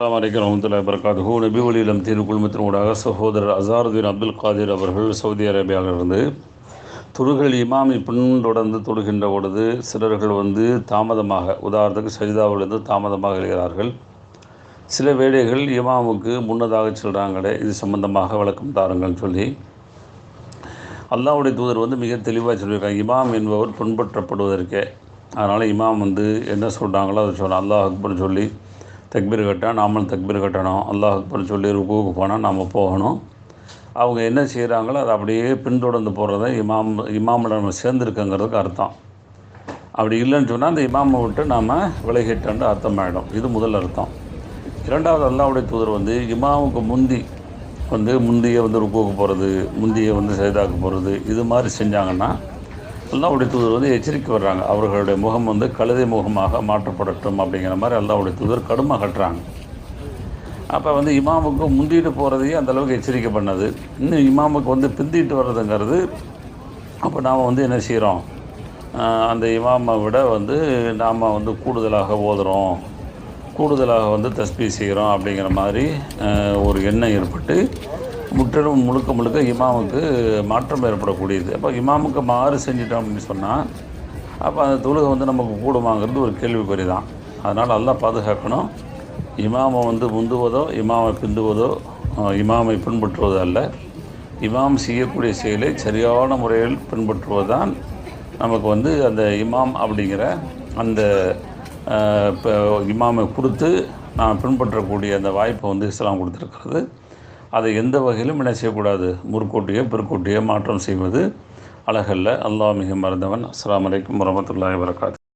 அஸ்லாம் வலைக்கம் ரஹமத்துல்லாஹி வரகாத்துஹு நபி ஒலியிலம் தீர் குழுமத்தினூடாக சகோதரர் அசாருதீன் அப்துல் காதிர் அவர்கள் சவுதி அரேபியாவிலிருந்து தொழுகள் இமாமி பின்தொடர்ந்து தொழுகின்ற பொழுது சிலர்கள் வந்து தாமதமாக உதாரணத்துக்கு சரிதாவிலிருந்து தாமதமாக எழுகிறார்கள். சில வேளைகள் இமாமுக்கு முன்னதாக சொல்கிறாங்களே இது சம்பந்தமாக விளக்கம் தாருங்கள்னு சொல்லி. அல்லாவுடைய தூதர் வந்து மிக தெளிவாக சொல்லியிருக்காங்க இமாம் என்பவர் பின்பற்றப்படுவதற்கே. அதனால் இமாம் வந்து என்ன சொல்கிறாங்களோ அதை சொல்லணும் அல்லாஹ் அக்பர்னு சொல்லி தக்பீர் கட்டா நாமளும் தக்பீர் கட்டணும். அல்லாஹ் அக்பர்னு சொல்லி ருக்குவுக்கு போனால் நாம் போகணும். அவங்க என்ன செய்கிறாங்களோ அதை அப்படியே பின்தொடர்ந்து போகிறத இமாம் இமாமில் நம்ம சேர்ந்துருக்கங்கிறதுக்கு அர்த்தம். அப்படி இல்லைன்னு சொன்னால் அந்த இமாமை விட்டு நாம் விலகிட்டோன்னு அர்த்தமாயிடும். இது முதல் அர்த்தம். இரண்டாவது அல்லாவுடைய தூதர் வந்து இமாமுக்கு முந்தி வந்து முந்தியை வந்து ருக்குவுக்கு போகிறது முந்தியை வந்து சைதாக்கு போகிறது இது மாதிரி செஞ்சாங்கன்னா அல்லாவுடைய தூதர் வந்து எச்சரிக்கை வர்றாங்க. அவர்களுடைய முகம் வந்து கழுதை முகமாக மாற்றப்படட்டும் அப்படிங்கிற மாதிரி அல்லாவுடைய தூதர் கடுமை கட்டுறாங்க. அப்போ வந்து இமாமுக்கு முந்திட்டு போகிறதையும் அந்தளவுக்கு எச்சரிக்கை பண்ணது. இன்னும் இமாமுக்கு வந்து பிந்திட்டு வர்றதுங்கிறது அப்போ நாம் வந்து என்ன செய்கிறோம் அந்த இமாமை விட வந்து நாம் வந்து கூடுதலாக ஓதுகிறோம் கூடுதலாக வந்து தஸ்பி செய்கிறோம் அப்படிங்கிற மாதிரி ஒரு எண்ணம் ஏற்பட்டு முற்றிலும் முழுக்க முழுக்க இமாமுக்கு மாற்றம் ஏற்படக்கூடியது. அப்போ இமாமுக்கு மாறு செஞ்சிட்டோம் அப்படின்னு சொன்னால் அப்போ அந்த தொழுகை வந்து நமக்கு கூடுமாங்கிறது ஒரு கேள்விக்குறி தான் அதனால் எல்லாம் பாதுகாக்கணும். இமாமை வந்து முந்துவதோ இமாமை பிந்துவதோ இமாமை பின்பற்றுவதோ அல்ல. இமாம் செய்யக்கூடிய செயலை சரியான முறையில் பின்பற்றுவது தான் நமக்கு வந்து அந்த இமாம் அப்படிங்கிற அந்த இப்போ இமாமை கொடுத்து நான் பின்பற்றக்கூடிய அந்த வாய்ப்பை வந்து இஸ்லாம் கொடுத்துருக்கிறது. அதை எந்த வகையிலும் என்ன செய்யக்கூடாது? முற்கூட்டியோ பிற்கூட்டியோ மாற்றம் செய்வது அழகல்ல. அல்லாஹ் மிக மறந்தவன். அஸ்லாம் வலைக்கம் வரமத்துல்லாஹி வரகாத்து